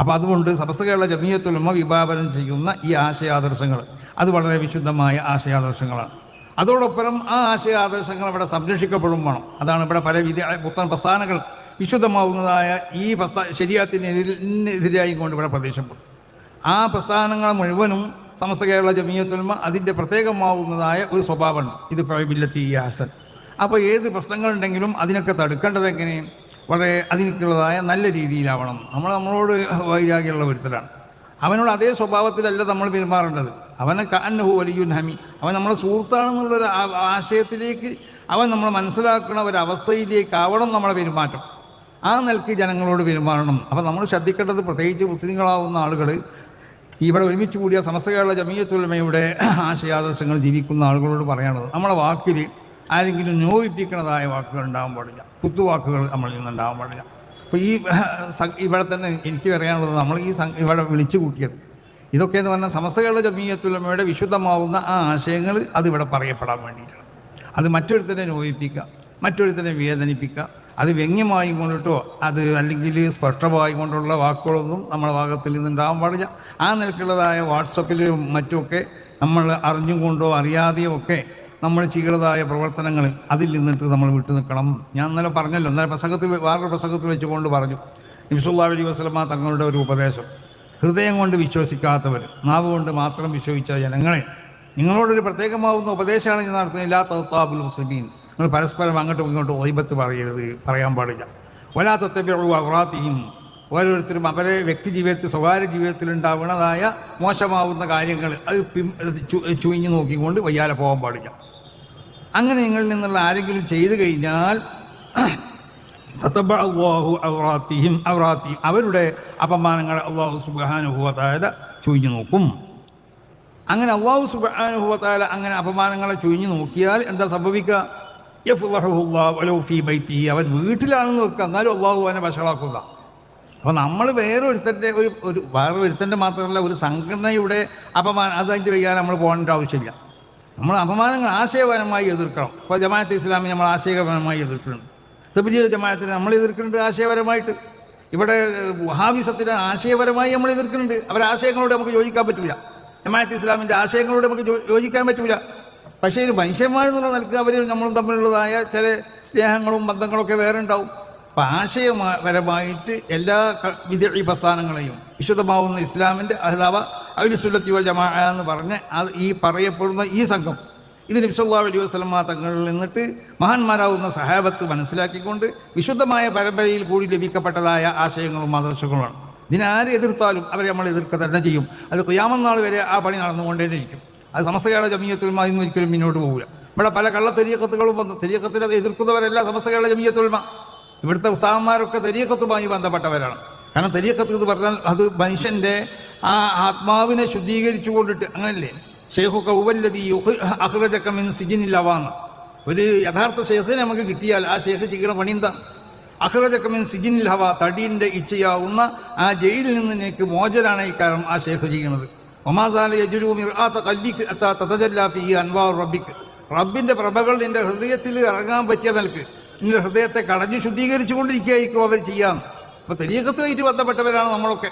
അപ്പോൾ അതുകൊണ്ട് സമസ്ത കേരള ജമീയത്തുലമ വിഭാവനം ചെയ്യുന്ന ഈ ആശയാദർശങ്ങൾ അത് വളരെ വിശുദ്ധമായ ആശയാദർശങ്ങളാണ്. അതോടൊപ്പം ആ ആശയാദർശങ്ങൾ ഇവിടെ സംരക്ഷിക്കപ്പെടും വേണം. അതാണ് ഇവിടെ പല വിധി പുത്തൻ പ്രസ്ഥാനങ്ങൾ വിശുദ്ധമാവുന്നതായ ഈ പ്രസ്ഥാ ശരിയാത്തിനെതിരായി കൊണ്ട് ഇവിടെ പ്രദേശപ്പെടും ആ പ്രസ്ഥാനങ്ങൾ മുഴുവനും സമസ്ത കേരള ജമീയത്തുൽമ അതിന്റെ പ്രത്യേകമാവുന്നതായ ഒരു സ്വഭാവമാണ് ഇത് ഫൈബില്ലത്തി യാസൻ അപ്പോൾ ഏത് പ്രശ്നങ്ങളുണ്ടെങ്കിലും അതിനൊക്കെ തടുക്കേണ്ടത് എങ്ങനെ? വളരെ അതിനുള്ളതായ നല്ല രീതിയിലാവണം. നമ്മൾ നമ്മളോട് വൈരാഗ്യമുള്ള ഒരുത്തരാണ്. അവനോട് അതേ സ്വഭാവത്തിലല്ല നമ്മൾ പെരുമാറേണ്ടത്. അവനെ കാന്നഹു വലിയുൻ ഹമി. അവൻ നമ്മളെ സുഹൃത്താണെന്നുള്ളൊരു ആശയത്തിലേക്ക് അവൻ നമ്മൾ മനസ്സിലാക്കുന്ന ഒരവസ്ഥയിലേക്ക് ആവണം നമ്മളെ പെരുമാറ്റം. ആ നിലയ്ക്ക് ജനങ്ങളോട് പെരുമാറണം. അപ്പം നമ്മൾ ശ്രദ്ധിക്കേണ്ടത് പ്രത്യേകിച്ച് മുസ്ലിങ്ങളാവുന്ന ആളുകൾ ഇവിടെ ഒരുമിച്ച് കൂടിയ സമസ്ത കേരള ജമീയത്തുലമയുടെ ആശയാദർശങ്ങൾ ജീവിക്കുന്ന ആളുകളോട് പറയാനുള്ളത് നമ്മളെ വാക്കിൽ ആരെങ്കിലും നോയിപ്പിക്കുന്നതായ വാക്കുകൾ ഉണ്ടാകാൻ പാടില്ല. കുത്തുവാക്കുകൾ നമ്മളിൽ നിന്ന് ഉണ്ടാകാൻ പാടില്ല. അപ്പോൾ ഈ ഇവിടെ തന്നെ എനിക്ക് പറയാനുള്ളത് നമ്മൾ ഈ ഇവിടെ വിളിച്ചു കൂട്ടിയത്. ഇതൊക്കെ എന്ന് പറഞ്ഞാൽ സമസ്തകളുടെ കേരള ജമീയത്തുലമയുടെ വിശുദ്ധമാവുന്ന ആ ആശയങ്ങൾ അതിവിടെ പറയപ്പെടാൻ വേണ്ടിയിട്ടാണ്. അത് മറ്റൊരുത്തരെ നോയിപ്പിക്കുക മറ്റൊരുത്തരെ വേദനിപ്പിക്കുക അത് വ്യംഗ്യമായി കൊണ്ടിട്ടോ അത് അല്ലെങ്കിൽ സ്പഷ്ടമായി കൊണ്ടുള്ള വാക്കുകളൊന്നും നമ്മുടെ ഭാഗത്തിൽ നിന്നുണ്ടാകാൻ പാടില്ല. ആ നിലക്കുള്ളതായ വാട്സപ്പിലും മറ്റുമൊക്കെ നമ്മൾ അറിഞ്ഞുകൊണ്ടോ അറിയാതെയോ ഒക്കെ നമ്മൾ ചെയ്യുന്നതായ പ്രവർത്തനങ്ങൾ അതിൽ നിന്നിട്ട് നമ്മൾ വിട്ടു നിൽക്കണം. ഞാൻ ഇന്നലെ പറഞ്ഞല്ലോ ഇന്നലെ പ്രസംഗത്തിൽ വേറൊരു പ്രസംഗത്തിൽ വെച്ചുകൊണ്ട് പറഞ്ഞു. നിമിഷുല്ലാ അലി വസ്ലമ തങ്ങളുടെ ഒരു ഉപദേശം. ഹൃദയം കൊണ്ട് വിശ്വസിക്കാത്തവർ നാവ് കൊണ്ട് മാത്രം വിശ്വസിച്ച ജനങ്ങളെ നിങ്ങളോടൊരു പ്രത്യേകമാവുന്ന ഉപദേശമാണ് ഞാൻ നടത്തുന്നത്. എല്ലാ തത്താബുൽ മുസ്ലിമീൻ. നിങ്ങൾ പരസ്പരം അങ്ങോട്ടും ഇങ്ങോട്ടും ഒയ്ബത്ത് പറയരുത് പറയാൻ പാടില്ല. വലാത്തത്തബ്യു അവറാത്തിയും ഓരോരുത്തരും അവരെ വ്യക്തി ജീവിതത്തിൽ സ്വകാര്യ ജീവിതത്തിൽ ഉണ്ടാവുന്നതായ മോശമാവുന്ന കാര്യങ്ങൾ അത് പിൻ ചുഴിഞ്ഞു നോക്കിക്കൊണ്ട് വയ്യാലെ പോകാൻ പാടില്ല. അങ്ങനെ നിങ്ങളിൽ നിന്നുള്ള ആരെങ്കിലും ചെയ്തു കഴിഞ്ഞാൽ അവരുടെ അപമാനങ്ങൾ അള്ളാഹു സുബാനുഭവത്തായത് ചുഴിഞ്ഞു നോക്കും. അങ്ങനെ അള്ളാഹു സുബാനുഭവത്തായ അങ്ങനെ അപമാനങ്ങളെ ചുഴിഞ്ഞു നോക്കിയാൽ എന്താ സംഭവിക്കുക. അവൻ വീട്ടിലാണെന്ന് വെക്കുക. എന്നാലും അള്ളാഹു അവനെ വഷളാക്കുക അപ്പോൾ നമ്മൾ വേറെ ഒരുത്തന്റെ ഒരു ഒരു വേറെ ഒരുത്തന്റെ മാത്രമല്ല ഒരു സംഘടനയുടെ അപമാനം അത് അതിന്റെ നമ്മൾ പോകേണ്ട ആവശ്യമില്ല. നമ്മൾ അപമാനങ്ങൾ ആശയപരമായി എതിർക്കണം. ഇപ്പോൾ ജമാഅത്ത് ഇസ്ലാമി നമ്മൾ ആശയപരമായി എതിർക്കുന്നു തബിലീഗ് ജമാഅത്തിനെ നമ്മൾ എതിർക്കുന്നുണ്ട് ആശയപരമായിട്ട്. ഇവിടെ വഹാബിസത്തിനെ ആശയപരമായി നമ്മൾ എതിർക്കുന്നുണ്ട്. അവരെ ആശയങ്ങളോട് നമുക്ക് യോജിക്കാൻ പറ്റില്ല ജമാഅത്ത് ഇസ്ലാമിന്റെ ആശയങ്ങളോട് നമുക്ക് യോജിക്കാൻ പറ്റില്ല പക്ഷേ ഒരു മനുഷ്യന്മാരെന്നുള്ള നിലയ്ക്ക് അവർ നമ്മളും തമ്മിലുള്ളതായ ചില സ്നേഹങ്ങളും ബന്ധങ്ങളൊക്കെ വേറെ ഉണ്ടാവും. അപ്പം ആശയപരമായിട്ട് എല്ലാ വിദ്യ പ്രസ്ഥാനങ്ങളെയും വിശുദ്ധമാവുന്ന ഇസ്ലാമിന്റെ അഹ്ലാവ അഖിലുസുല്ലത്തി വൽ ജമാ എന്ന് പറഞ്ഞ് അത് ഈ പറയപ്പെടുന്ന ഈ സംഘം ഇത് നബ്സല്ലാ അലൈഹി വസ്ലമ തങ്ങളിൽ നിന്നിട്ട് മഹാന്മാരാവുന്ന സഹാബത്ത് മനസ്സിലാക്കിക്കൊണ്ട് വിശുദ്ധമായ പരമ്പരയിൽ കൂടി ലഭിക്കപ്പെട്ടതായ ആശയങ്ങളും ആദർശങ്ങളുമാണ്. ഇതിനാരെ എതിർത്താലും അവരെ നമ്മൾ എതിർക്കുക തന്നെ ചെയ്യും. അത് കുയാമന്നാൾ വരെ ആ പണി നടന്നുകൊണ്ടേ ഇരിക്കും അത് സമസ്തകേരള ജമീയത്തുൽമ ഇന്ന് ഒരിക്കലും മുന്നോട്ട് പോകില്ല ഇവിടെ പല കള്ള തെരിയക്കത്തുകളും വന്നു തെരിയക്കത്തിനെ എതിർക്കുന്നവരല്ല സമസ്തകേള ജമീയത്തുൽമ ഇവിടുത്തെ ഉസ്താഹന്മാരൊക്കെ തെരിയക്കത്തുമായി ബന്ധപ്പെട്ടവരാണ്. കാരണം തെരിയക്കത്ത് എന്ന് പറഞ്ഞാൽ അത് മനുഷ്യന്റെ ആ ആത്മാവിനെ ശുദ്ധീകരിച്ചു കൊണ്ടിട്ട് അങ്ങനല്ലേ ഷെയ്ഖുക്ക ഉവല്ലതി അഹ്റജക്കമിൻ സിജിനില്ലവാന്ന് ഒരു യഥാർത്ഥ ഷെയ്ഖിനെ നമുക്ക് കിട്ടിയാൽ ആ ഷെയ്ഖ് ചെയ്യുന്ന പണി എന്താ? അഹ്റജക്കമിൻ സിജിനിൽ ഹവ തടീന്റെ ഇച്ഛയാവുന്ന ആ ജയിലിൽ നിന്ന് എനിക്ക് മോചനാണ് ഈ കാരണം ആ ഷെയ്ഖ് ചെയ്യുന്നത്. ഒമാസാല യജുലു മിർആത്ത കൽബിക്ക് അത്താ തതജല്ലാഫി അൻവാർ റബ്ബിക്ക്. റബ്ബിന്റെ പ്രഭകൾ നിന്റെ ഹൃദയത്തിൽ ഇറങ്ങാൻ പറ്റിയ നിലയ്ക്ക് നിന്റെ ഹൃദയത്തെ കടഞ്ഞ് ശുദ്ധീകരിച്ചു കൊണ്ടിരിക്കുകയായിരിക്കും അവർ ചെയ്യാം അപ്പോൾ തെരീക്കത്തുമായിട്ട് ബന്ധപ്പെട്ടവരാണ് നമ്മളൊക്കെ.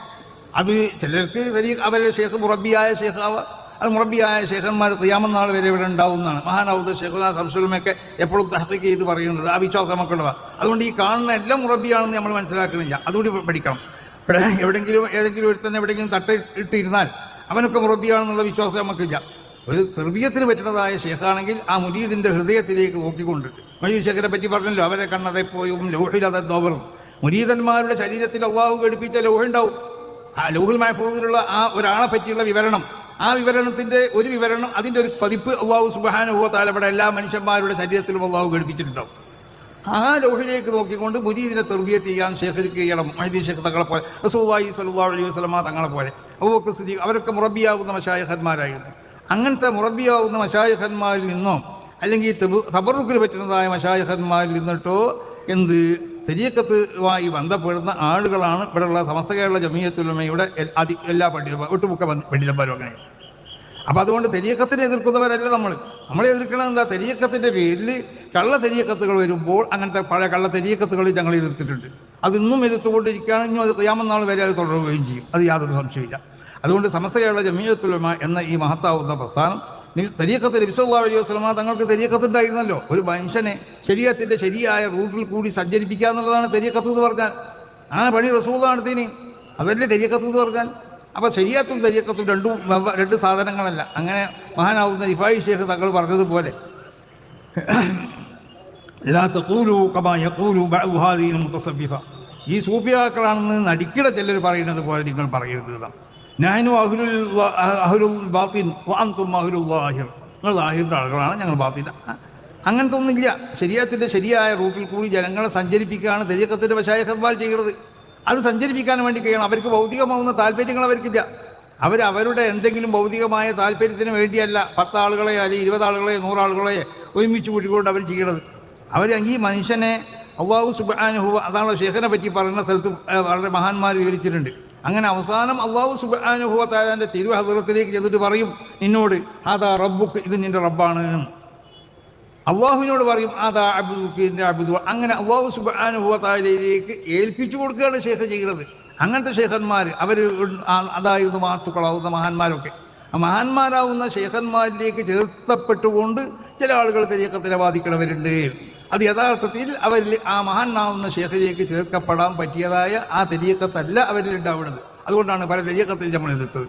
അത് ചിലർക്ക് വലിയ അവരുടെ ഷേഖ് മുറബിയായ ഷേഖാവ് അത് മുറബിയായ ശേഖന്മാർ ക്രിയാമൻ നാൾ വരെ ഇവിടെ ഉണ്ടാവുന്നതാണ്. മഹാനൗദ് ഷേഖുദാ സംസുലമൊക്കെ എപ്പോഴും തഹക്കിക്ക് ചെയ്ത് പറയുന്നത് ആ വിശ്വാസം നമുക്കുള്ളതാണ് അതുകൊണ്ട് ഈ കാണുന്ന എല്ലാം മുറബിയാണെന്ന് നമ്മൾ മനസ്സിലാക്കുന്നില്ല. അതുകൂടി പഠിക്കണം. ഇവിടെ എവിടെയെങ്കിലും ഏതെങ്കിലും ഒരു തന്നെ എവിടെയെങ്കിലും തട്ട ഇട്ടിരുന്നാൽ അവനൊക്കെ മുറബിയാണെന്നുള്ള വിശ്വാസം നമുക്കില്ല. ഒരു തെർബീയത്തിന് പറ്റുന്നതായ ഷേഖാണെങ്കിൽ ആ മുരീദിന്റെ ഹൃദയത്തിലേക്ക് നോക്കിക്കൊണ്ടിട്ട് മൊയ്യീദ് ഷേഖിനെ പറ്റി പറഞ്ഞല്ലോ അവരെ കണ്ണതെ പോയും ലൗഹിലതെ ദോവറും മുരീദന്മാരുടെ ശരീരത്തിൽ അള്ളാഹു ഘടിപ്പിച്ച ലൗഹുണ്ടാവും. ആ ലൂഹുൽ മഹഫൂദിലുള്ള ആ ഒരാളെ പറ്റിയുള്ള വിവരണം. ആ വിവരണത്തിന്റെ ഒരു വിവരണം അതിന്റെ ഒരു പതിപ്പ് അള്ളാഹു സുബാനുഭവ താലവിടെ എല്ലാ മനുഷ്യന്മാരുടെ ശരീരത്തിലും അള്ളാഹു ഘടിപ്പിച്ചിട്ടുണ്ടാവും. ആ ലോഹിലേക്ക് നോക്കിക്കൊണ്ട് മുരീദിനെ തെർബിയത്ത് ചെയ്യാൻ ശേഖരിക്കുക ചെയ്യണം മഹദീ ഷേഖ് തങ്ങളെ പോലെ റസൂദായി സല്ലാ അലൈഹി വസ്ലമ തങ്ങളെ പോലെ. അവർക്ക് സ്ഥിതി അവരൊക്കെ മുറബിയാവുന്ന മഷായഹന്മാരായിരുന്നു അങ്ങനത്തെ മുറബിയാവുന്ന മഷായഹന്മാരിൽ നിന്നോ അല്ലെങ്കിൽ തബറുക്കിന് പറ്റുന്നതായ മഷായഹന്മാരിൽ നിന്നിട്ടോ എന്ത് തെരിയക്കത്തുമായി ബന്ധപ്പെടുന്ന ആളുകളാണ് ഇവിടെയുള്ള സമസ്ത കേരള ജമീയത്തുലമയുടെ അതി എല്ലാ പണ്ഡിതന്മാരും ഒട്ടുമുക്ക പണ്ഡിതന്മാരും അങ്ങനെ. അപ്പം അതുകൊണ്ട് തെരിയക്കത്തിനെ എതിർക്കുന്നവരല്ല നമ്മൾ നമ്മൾ എതിർക്കണത് എന്താ? തെരിയക്കത്തിന്റെ പേരിൽ കള്ള തെരിയക്കത്തുകൾ വരുമ്പോൾ അങ്ങനത്തെ പഴയ കള്ള തെരിയക്കത്തുകൾ ഞങ്ങൾ എതിർത്തിട്ടുണ്ട്. അത് ഇന്നും എതിർത്തുകൊണ്ടിരിക്കുകയാണ്. ഇനിയും അത് ക്യാമനാൾ വരെ അത് തുടരുകയും ചെയ്യും. അത് യാതൊരു സംശയമില്ല അതുകൊണ്ട് സമസ്ത കേരള ജമീയത്തുലമ എന്ന ഈ മഹത്താവുന്ന പ്രസ്ഥാനം തരീഖത്ത് നബിസല്ലാ അലൈഹി വസ്ലമ തങ്ങൾക്ക് തെരീക്കത്തുണ്ടായിരുന്നല്ലോ ഒരു മനുഷ്യനെ ശരീരത്തിന്റെ ശരിയായ റൂട്ടിൽ കൂടി സഞ്ചരിപ്പിക്കുക എന്നുള്ളതാണ് തെരിയക്കത്ത് എന്ന് പറഞ്ഞാൽ. ആ പണി റസൂൽ നടത്തിന് അതല്ലേ തെരിയക്കത്ത് എന്ന് പറഞ്ഞാൽ. അപ്പോൾ ശരിയാത്തും തെരിയക്കത്തും രണ്ടും രണ്ട് സാധനങ്ങളല്ല. അങ്ങനെ മഹാനാവുന്ന റിഫായി ഷേഖ് തങ്ങൾ പറഞ്ഞതുപോലെ. ഈ സൂഫിയാക്കളാണെന്ന് നടിക്കിട ചിലർ പറയുന്നത് പോലെ നിങ്ങൾ പറയരുത് നാനു അഹ്ലുൽ അഹ്ലുൽ ബാത്തിൻ വ അൻതും അഹ്ലുൽ ലാഹിർ നിങ്ങൾ ലാഹിറിന്റെ ആളുകളാണ് ഞങ്ങൾ ബാത്തിൻ അങ്ങനത്തെ ഒന്നുമില്ല ശരീരത്തിന്റെ ശരിയായ റൂട്ടിൽ കൂടി ജനങ്ങളെ സഞ്ചരിപ്പിക്കുകയാണ് തെരീക്കത്തിന്റെ വശായക്കന്മാർ ചെയ്യുന്നത്. അത് സഞ്ചരിപ്പിക്കാൻ വേണ്ടി കഴിയണം. അവർക്ക് ഭൗതികമാവുന്ന താല്പര്യങ്ങൾ അവർക്കില്ല. അവർ അവരുടെ എന്തെങ്കിലും ഭൗതികമായ താല്പര്യത്തിന് വേണ്ടിയല്ല പത്താളുകളെ അല്ലെങ്കിൽ ഇരുപതാളുകളെ നൂറാളുകളെ ഒരുമിച്ച് കൂട്ടിക്കൊണ്ട് അവർ ചെയ്യണത് അവർ ഈ മനുഷ്യനെ അള്ളാഹു സുബാനുഹു അതാണ് ഷെയ്ഖിനെ പറ്റി പറയുന്ന സ്ഥലത്ത് വളരെ മഹാന്മാർ വിവരിച്ചിട്ടുണ്ട്. അങ്ങനെ അവസാനം അള്ളാഹു സുബാനുഹുവ താലാന്റെ തിരുവഹദറത്തിലേക്ക് ചെന്നിട്ട് പറയും നിന്നോട് അതാ റബ്ബുക്ക് ഇത് നിന്റെ റബ്ബാണ്. അള്ളാഹുവിനോട് പറയും അതാ അബ്ദുക്ക് എന്റെ അബ്ദു. അങ്ങനെ അള്ളാഹു സുബാനുഭവത്തായാലേക്ക് ഏൽപ്പിച്ചു കൊടുക്കുകയാണ് ശേഖ ചെയ്യുന്നത്. അങ്ങനത്തെ ശേഖന്മാർ അവർ അതായിരുന്നു മാത്തുക്കളാവുന്ന മഹാന്മാരൊക്കെ. ആ മഹാന്മാരാവുന്ന ശേഖന്മാരിലേക്ക് ചേർത്തപ്പെട്ടുകൊണ്ട് ചില ആളുകൾ തെരീക്കത്തിനെ ബാധിക്കുന്നവരുണ്ട് അത് യഥാർത്ഥത്തിൽ അവരിൽ ആ മഹാനാവുന്ന ശേഖരിയേക്ക് ചേർക്കപ്പെടാൻ പറ്റിയതായ ആ തെരീക്കത്തല്ല അവരിൽ ഉണ്ടാവുന്നത്. അതുകൊണ്ടാണ് പല തെരീക്കത്തിൽ നമ്മൾ എതിർത്തത്.